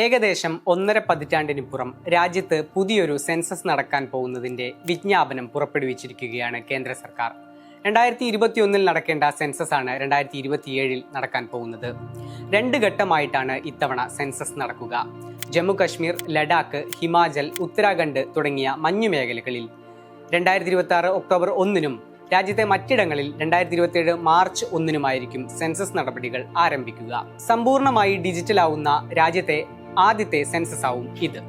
ഏകദേശം ഒന്നര പതിറ്റാണ്ടിനിപ്പുറം രാജ്യത്ത് പുതിയൊരു സെൻസസ് നടക്കാൻ പോകുന്നതിന്റെ വിജ്ഞാപനം പുറപ്പെടുവിച്ചിരിക്കുകയാണ് കേന്ദ്ര സർക്കാർ. രണ്ടായിരത്തി ഇരുപത്തിയൊന്നിൽ നടക്കേണ്ട സെൻസസ് ആണ് രണ്ടായിരത്തി ഇരുപത്തിയേഴിൽ നടക്കാൻ പോകുന്നത്. രണ്ട് ഘട്ടമായിട്ടാണ് ഇത്തവണ സെൻസസ് നടക്കുക. ജമ്മു കശ്മീർ ലഡാക്ക് ഹിമാചൽ ഉത്തരാഖണ്ഡ് തുടങ്ങിയ മഞ്ഞു മേഖലകളിൽ രണ്ടായിരത്തി ഇരുപത്തി ആറ് ഒക്ടോബർ ഒന്നിനും രാജ്യത്തെ മറ്റിടങ്ങളിൽ രണ്ടായിരത്തി ഇരുപത്തിയേഴ് മാർച്ച് ഒന്നിനുമായിരിക്കും സെൻസസ് നടപടികൾ ആരംഭിക്കുക. സമ്പൂർണമായി ഡിജിറ്റലാവുന്ന രാജ്യത്തെ ആദ്യത്തെ സെൻസസ് ആവും ഇത്.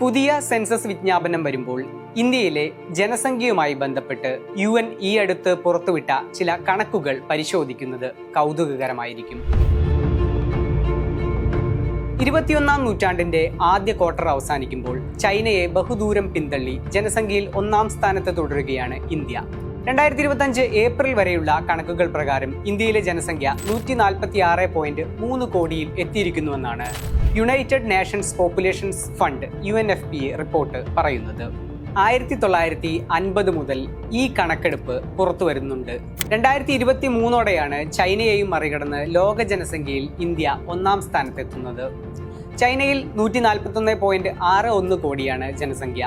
പുതിയ സെൻസസ് വിജ്ഞാപനം വരുമ്പോൾ ഇന്ത്യയിലെ ജനസംഖ്യയുമായി ബന്ധപ്പെട്ട് യു എൻ ഈ അടുത്ത് പുറത്തുവിട്ട ചില കണക്കുകൾ പരിശോധിക്കുന്നത് കൗതുകകരമായിരിക്കും. ഇരുപത്തിയൊന്നാം നൂറ്റാണ്ടിന്റെ ആദ്യ ക്വാർട്ടർ അവസാനിക്കുമ്പോൾ ചൈനയെ ബഹുദൂരം പിന്തള്ളി ജനസംഖ്യയിൽ ഒന്നാം സ്ഥാനത്ത് തുടരുകയാണ് ഇന്ത്യ. രണ്ടായിരത്തി ഇരുപത്തഞ്ച് ഏപ്രിൽ വരെയുള്ള കണക്കുകൾ പ്രകാരം ഇന്ത്യയിലെ ജനസംഖ്യ നൂറ്റി നാൽപ്പത്തി ആറ് പോയിന്റ് മൂന്ന് കോടിയിൽ എത്തിയിരിക്കുന്നുവെന്നാണ് United Nations populations fund U N F P report പറയുന്നത്. ആയിരത്തി തൊള്ളായിരത്തി അൻപത് മുതൽ ഈ കണക്കെടുപ്പ് പുറത്തു വരുന്നുണ്ട് രണ്ടായിരത്തി ഇരുപത്തി മൂന്നോടെയാണ് ചൈനയെയും മറികടന്ന് ലോക ജനസംഖ്യയിൽ ഇന്ത്യ ഒന്നാം സ്ഥാനത്തെത്തുന്നത്. ചൈനയിൽ നൂറ്റി നാൽപ്പത്തി ഒന്ന് പോയിന്റ് ആറ് ഒന്ന് കോടിയാണ് ജനസംഖ്യ.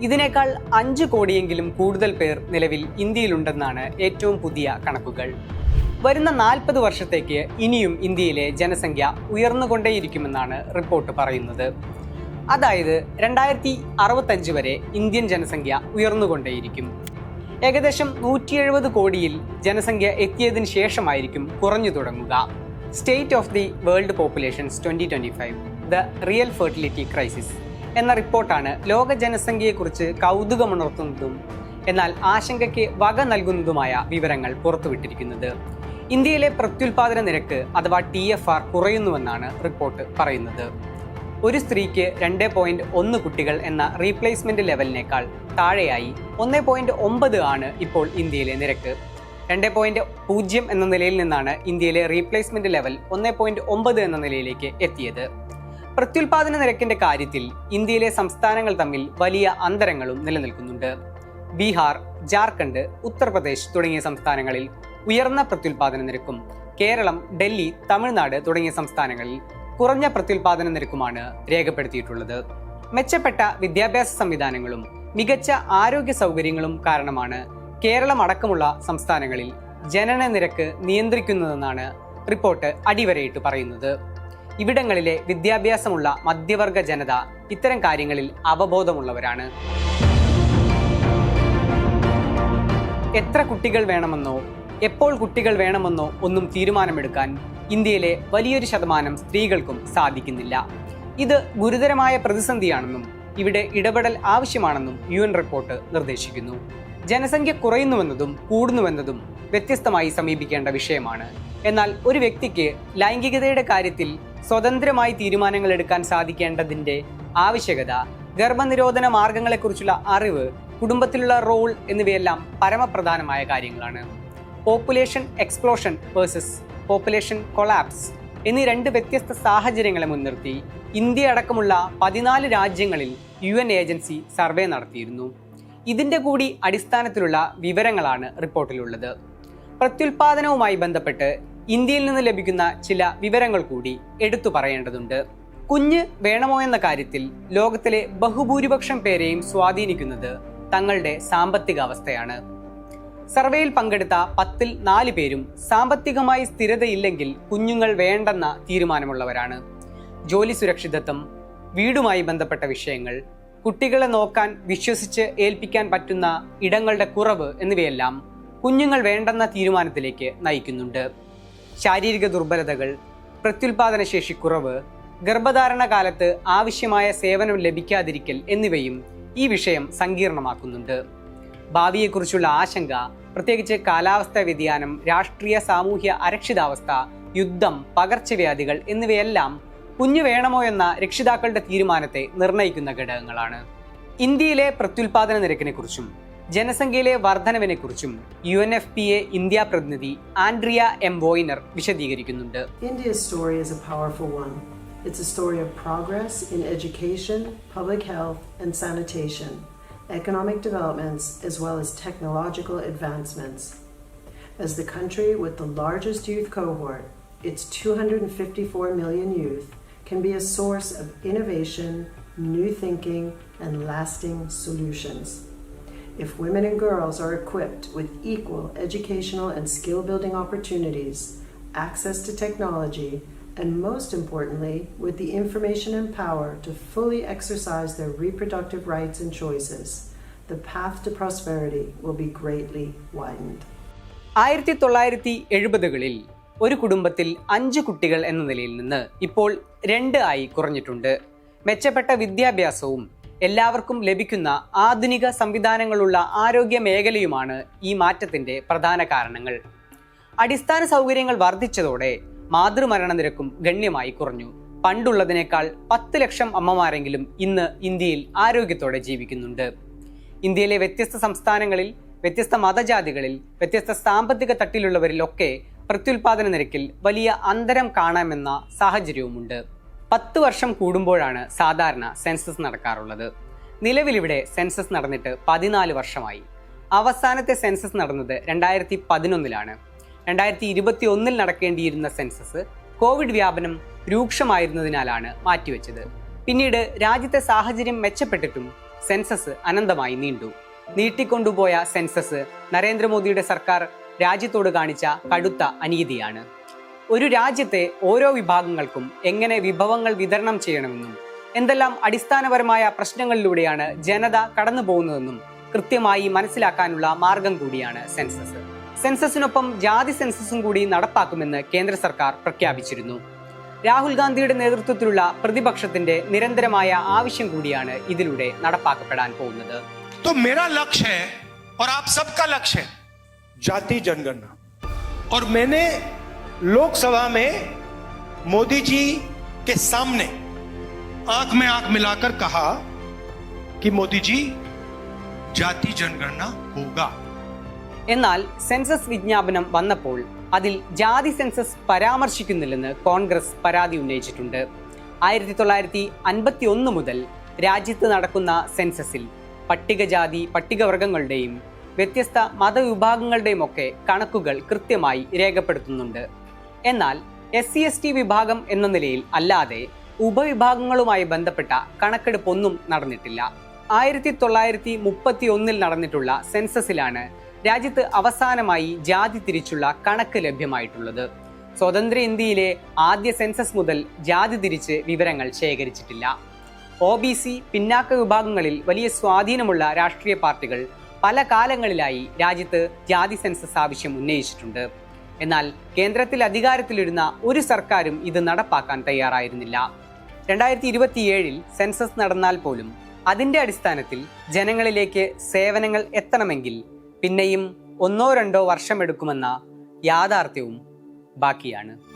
ഇതിനേക്കാൾ അഞ്ച് കോടിയെങ്കിലും കൂടുതൽ പേർ നിലവിൽ ഇന്ത്യയിലുണ്ടെന്നാണ് ഏറ്റവും പുതിയ കണക്കുകൾ. വരുന്ന നാൽപ്പത് വർഷത്തേക്ക് ഇനിയും ഇന്ത്യയിലെ ജനസംഖ്യ ഉയർന്നുകൊണ്ടേയിരിക്കുമെന്നാണ് റിപ്പോർട്ട് പറയുന്നത്. അതായത് രണ്ടായിരത്തി അറുപത്തഞ്ച് വരെ ഇന്ത്യൻ ജനസംഖ്യ ഉയർന്നുകൊണ്ടേയിരിക്കും. ഏകദേശം നൂറ്റി എഴുപത് കോടിയിൽ ജനസംഖ്യ എത്തിയതിനു ശേഷമായിരിക്കും കുറഞ്ഞു തുടങ്ങുക. State of the world populations twenty twenty five the real fertility crisis എന്ന റിപ്പോർട്ടാണ് ലോക ജനസംഖ്യയെക്കുറിച്ച് കൗതുകമുണർത്തുന്നതും എന്നാൽ ആശങ്കയ്ക്ക് വക നൽകുന്നതുമായ വിവരങ്ങൾ പുറത്തുവിട്ടിരിക്കുന്നത്. ഇന്ത്യയിലെ പ്രത്യുൽപാദന നിരക്ക് അഥവാ ടി എഫ് ആർ കുറയുന്നുവെന്നാണ് റിപ്പോർട്ട് പറയുന്നത്. ഒരു സ്ത്രീക്ക് രണ്ട് പോയിന്റ് ഒന്ന് കുട്ടികൾ എന്ന റീപ്ലേസ്മെന്റ് ലെവലിനേക്കാൾ താഴെയായി ഒന്ന് പോയിന്റ് ഒമ്പത് ആണ് ഇപ്പോൾ ഇന്ത്യയിലെ നിരക്ക്. രണ്ട് പോയിന്റ് പൂജ്യം എന്ന നിലയിൽ നിന്നാണ് ഇന്ത്യയിലെ റീപ്ലേസ്മെന്റ് ലെവൽ ഒന്ന് പോയിന്റ് ഒമ്പത് എന്ന നിലയിലേക്ക് എത്തിയത്. പ്രത്യുൽപാദന നിരക്കിന്റെ കാര്യത്തിൽ ഇന്ത്യയിലെ സംസ്ഥാനങ്ങൾ തമ്മിൽ വലിയ അന്തരങ്ങളും നിലനിൽക്കുന്നുണ്ട്. ബീഹാർ ജാർഖണ്ഡ് ഉത്തർപ്രദേശ് തുടങ്ങിയ സംസ്ഥാനങ്ങളിൽ ഉയർന്ന പ്രത്യുൽപാദന നിരക്കും കേരളം ഡൽഹി തമിഴ്നാട് തുടങ്ങിയ സംസ്ഥാനങ്ങളിൽ കുറഞ്ഞ പ്രത്യുൽപാദന നിരക്കുമാണ് രേഖപ്പെടുത്തിയിട്ടുള്ളത്. മെച്ചപ്പെട്ട വിദ്യാഭ്യാസ സംവിധാനങ്ങളും മികച്ച ആരോഗ്യ സൗകര്യങ്ങളും കാരണമാണ് കേരളം അടക്കമുള്ള സംസ്ഥാനങ്ങളിൽ ജനന നിരക്ക് നിയന്ത്രിക്കുന്നതെന്നാണ് റിപ്പോർട്ട് അടിവരയിട്ട് പറയുന്നത്. ഇവിടങ്ങളിലെ വിദ്യാഭ്യാസമുള്ള മധ്യവർഗ ജനത ഇത്തരം കാര്യങ്ങളിൽ അവബോധമുള്ളവരാണ്. എത്ര കുട്ടികൾ വേണമെന്നോ എപ്പോൾ കുട്ടികൾ വേണമെന്നോ ഒന്നും തീരുമാനമെടുക്കാൻ ഇന്ത്യയിലെ വലിയൊരു ശതമാനം സ്ത്രീകൾക്കും സാധിക്കുന്നില്ല. ഇത് ഗുരുതരമായ പ്രതിസന്ധിയാണെന്നും ഇവിടെ ഇടപെടൽ ആവശ്യമാണെന്നും യു എൻ റിപ്പോർട്ട് നിർദ്ദേശിക്കുന്നു. ജനസംഖ്യ കുറയുന്നുവെന്നതും കൂടുന്നുവെന്നതും വ്യത്യസ്തമായി സമീപിക്കേണ്ട വിഷയമാണ്. എന്നാൽ ഒരു വ്യക്തിക്ക് ലൈംഗികതയുടെ കാര്യത്തിൽ സ്വതന്ത്രമായി തീരുമാനങ്ങൾ എടുക്കാൻ സാധിക്കേണ്ടതിന്റെ ആവശ്യകത ഗർഭനിരോധന മാർഗങ്ങളെക്കുറിച്ചുള്ള അറിവ് കുടുംബത്തിലുള്ള റോൾ എന്നിവയെല്ലാം പരമപ്രധാനമായ കാര്യങ്ങളാണ്. Population explosion versus population collapse എന്നീ രണ്ട് വ്യത്യസ്ത സാഹചര്യങ്ങളെ മുൻനിർത്തി ഇന്ത്യ അടക്കമുള്ള പതിനാല് രാജ്യങ്ങളിൽ യു എൻ ഏജൻസി സർവേ നടത്തിയിരുന്നു. ഇതിന്റെ കൂടി അടിസ്ഥാനത്തിലുള്ള വിവരങ്ങളാണ് റിപ്പോർട്ടിലുള്ളത്. പ്രത്യുൽപാദനവുമായി ബന്ധപ്പെട്ട് ഇന്ത്യയിൽ നിന്ന് ലഭിക്കുന്ന ചില വിവരങ്ങൾ കൂടി എടുത്തു പറയേണ്ടതുണ്ട്. കുഞ്ഞ് വേണമോ എന്ന കാര്യത്തിൽ ലോകത്തിലെ ബഹുഭൂരിപക്ഷം പേരെയും സ്വാധീനിക്കുന്നത് തങ്ങളുടെ സാമ്പത്തിക അവസ്ഥയാണ്. സർവേയിൽ പങ്കെടുത്ത പത്തിൽ നാല് പേരും സാമ്പത്തികമായി സ്ഥിരതയില്ലെങ്കിൽ കുഞ്ഞുങ്ങൾ വേണ്ടെന്ന തീരുമാനമുള്ളവരാണ്. ജോലി സുരക്ഷിതത്വം വീടുമായി ബന്ധപ്പെട്ട വിഷയങ്ങൾ കുട്ടികളെ നോക്കാൻ വിശ്വസിച്ച് ഏൽപ്പിക്കാൻ പറ്റുന്ന ഇടങ്ങളുടെ കുറവ് എന്നിവയെല്ലാം കുഞ്ഞുങ്ങൾ വേണ്ടെന്ന തീരുമാനത്തിലേക്ക് നയിക്കുന്നുണ്ട്. ശാരീരിക ദുർബലതകൾ പ്രത്യുൽപാദന ശേഷി കുറവ് ഗർഭധാരണ കാലത്ത് ആവശ്യമായ സേവനം ലഭിക്കാതിരിക്കൽ എന്നിവയും ഈ വിഷയം സങ്കീർണമാക്കുന്നുണ്ട്. ഭാവിയെക്കുറിച്ചുള്ള ആശങ്ക പ്രത്യേകിച്ച് കാലാവസ്ഥാ വ്യതിയാനം രാഷ്ട്രീയ സാമൂഹ്യ അരക്ഷിതാവസ്ഥ യുദ്ധം പകർച്ചവ്യാധികൾ എന്നിവയെല്ലാം കുഞ്ഞു വേണമോ എന്ന രക്ഷിതാക്കളുടെ തീരുമാനത്തെ നിർണയിക്കുന്ന ഘടകങ്ങളാണ്. ഇന്ത്യയിലെ പ്രത്യുൽപാദന നിരക്കിനെക്കുറിച്ചും ജനസംഖ്യയിലെ വർധനവിനെക്കുറിച്ചും U N F P A India പ്രതിനിധി ആൻഡ്രിയ എം വോയിനർ വിശദീകരിക്കുന്നുണ്ട്. It's a story of progress in education, public health, and sanitation, economic developments, as well as technological advancements. As the country with the largest youth cohort, its 254 million youth, can be a source of innovation, new thinking, and lasting solutions. If women and girls are equipped with equal educational and skill building opportunities, access to technology, and most importantly, with the information and power to fully exercise their reproductive rights and choices, the path to prosperity will be greatly widened. ഒരു കുടുംബത്തിൽ അഞ്ച് കുട്ടികൾ എന്ന നിലയിൽ നിന്ന് ഇപ്പോൾ രണ്ട് ആയി കുറഞ്ഞിട്ടുണ്ട് മെച്ചപ്പെട്ട വിദ്യാഭ്യാസവും എല്ലാവർക്കും ലഭിക്കുന്ന ആധുനിക സംവിധാനങ്ങളുള്ള ആരോഗ്യ മേഖലയുമാണ് ഈ മാറ്റത്തിന്റെ പ്രധാന കാരണങ്ങൾ. അടിസ്ഥാന സൗകര്യങ്ങൾ വർദ്ധിച്ചതോടെ മാതൃമരണ നിരക്കും ഗണ്യമായി കുറഞ്ഞു. പണ്ടുള്ളതിനേക്കാൾ പത്ത് ലക്ഷം അമ്മമാരെങ്കിലും ഇന്ന് ഇന്ത്യയിൽ ആരോഗ്യത്തോടെ ജീവിക്കുന്നുണ്ട്. ഇന്ത്യയിലെ വ്യത്യസ്ത സംസ്ഥാനങ്ങളിൽ വ്യത്യസ്ത മതജാതികളിൽ വ്യത്യസ്ത സാമ്പത്തിക തട്ടിലുള്ളവരിലൊക്കെ പ്രത്യുൽപാദന നിരക്കിൽ വലിയ അന്തരം കാണാമെന്ന സാഹചര്യവുമുണ്ട്. പത്ത് വർഷം കൂടുമ്പോഴാണ് സാധാരണ സെൻസസ് നടക്കാറുള്ളത്. നിലവിലിവിടെ സെൻസസ് നടന്നിട്ട് പതിനാല് വർഷമായി. അവസാനത്തെ സെൻസസ് നടന്നത് രണ്ടായിരത്തി പതിനൊന്നിലാണ് രണ്ടായിരത്തി ഇരുപത്തി ഒന്നിൽ നടക്കേണ്ടിയിരുന്ന സെൻസസ് കോവിഡ് വ്യാപനം രൂക്ഷമായിരുന്നതിനാലാണ് മാറ്റിവെച്ചത്. പിന്നീട് രാജ്യത്തെ സാഹചര്യം മെച്ചപ്പെട്ടിട്ടും സെൻസസ് അനന്തമായി നീണ്ടു. നീട്ടിക്കൊണ്ടുപോയ സെൻസസ് നരേന്ദ്രമോദിയുടെ സർക്കാർ രാജ്യത്തോട് കാണിച്ച കടുത്ത അനീതിയാണ്. ഒരു രാജ്യത്തെ ഓരോ വിഭാഗങ്ങൾക്കും എങ്ങനെ വിഭവങ്ങൾ വിതരണം ചെയ്യണമെന്നും എന്തെല്ലാം അടിസ്ഥാനപരമായ പ്രശ്നങ്ങളിലൂടെയാണ് ജനത കടന്നു പോകുന്നതെന്നും കൃത്യമായി മനസ്സിലാക്കാനുള്ള മാർഗം കൂടിയാണ് സെൻസസ് സെൻസസിനൊപ്പം ജാതി സെൻസസും കൂടി നടപ്പാക്കുമെന്ന് കേന്ദ്ര സർക്കാർ പ്രഖ്യാപിച്ചിരുന്നു രാഹുൽ ഗാന്ധിയുടെ നേതൃത്വത്തിലുള്ള പ്രതിപക്ഷത്തിന്റെ നിരന്തരമായ ആവശ്യം കൂടിയാണ് ഇതിലൂടെ നടപ്പാക്കപ്പെടാൻ പോകുന്നത് तो मेरा लक्ष्य है और आप सबका लक्ष्य है जाति जनगणना और मैंने लोकसभा में मोदी जी के सामने आंख में आंख मिलाकर कहा कि मोदी जी जाति जनगणना होगा എന്നാൽ സെൻസസ് വിജ്ഞാപനം വന്നപ്പോൾ അതിൽ ജാതി സെൻസസ് പരാമർശിക്കുന്നില്ലെന്ന് കോൺഗ്രസ് പരാതി ഉന്നയിച്ചിട്ടുണ്ട് ആയിരത്തി തൊള്ളായിരത്തി അൻപത്തി ഒന്ന് മുതൽ രാജ്യത്ത് നടക്കുന്ന സെൻസസിൽ പട്ടികജാതി പട്ടികവർഗങ്ങളുടെയും വ്യത്യസ്ത മതവിഭാഗങ്ങളുടെയും ഒക്കെ കണക്കുകൾ കൃത്യമായി രേഖപ്പെടുത്തുന്നുണ്ട് എന്നാൽ എസ് സി എസ് ടി വിഭാഗം എന്ന നിലയിൽ അല്ലാതെ ഉപവിഭാഗങ്ങളുമായി ബന്ധപ്പെട്ട കണക്കെടുപ്പൊന്നും നടന്നിട്ടില്ല. ആയിരത്തി തൊള്ളായിരത്തി മുപ്പത്തി ഒന്നിൽ നടന്നിട്ടുള്ള സെൻസസിലാണ് രാജ്യത്ത് അവസാനമായി ജാതി തിരിച്ചുള്ള കണക്ക് ലഭ്യമായിട്ടുള്ളത്. സ്വതന്ത്ര ഇന്ത്യയിലെ ആദ്യ സെൻസസ് മുതൽ ജാതി തിരിച്ച് വിവരങ്ങൾ ശേഖരിച്ചിട്ടില്ല. ഒ ബി സി പിന്നാക്ക വിഭാഗങ്ങളിൽ വലിയ സ്വാധീനമുള്ള രാഷ്ട്രീയ പാർട്ടികൾ പല കാലങ്ങളിലായി രാജ്യത്ത് ജാതി സെൻസസ് ആവശ്യം ഉന്നയിച്ചിട്ടുണ്ട്. എന്നാൽ കേന്ദ്രത്തിൽ അധികാരത്തിലിരുന്ന ഒരു സർക്കാരും ഇത് നടപ്പാക്കാൻ തയ്യാറായിരുന്നില്ല. രണ്ടായിരത്തി ഇരുപത്തിയേഴിൽ സെൻസസ് നടന്നാൽ പോലും അതിന്റെ അടിസ്ഥാനത്തിൽ ജനങ്ങളിലേക്ക് സേവനങ്ങൾ എത്തണമെങ്കിൽ പിന്നെയും ഒന്നോ രണ്ടോ വർഷമെടുക്കുമെന്ന യാഥാർത്ഥ്യവും ബാക്കിയാണ്.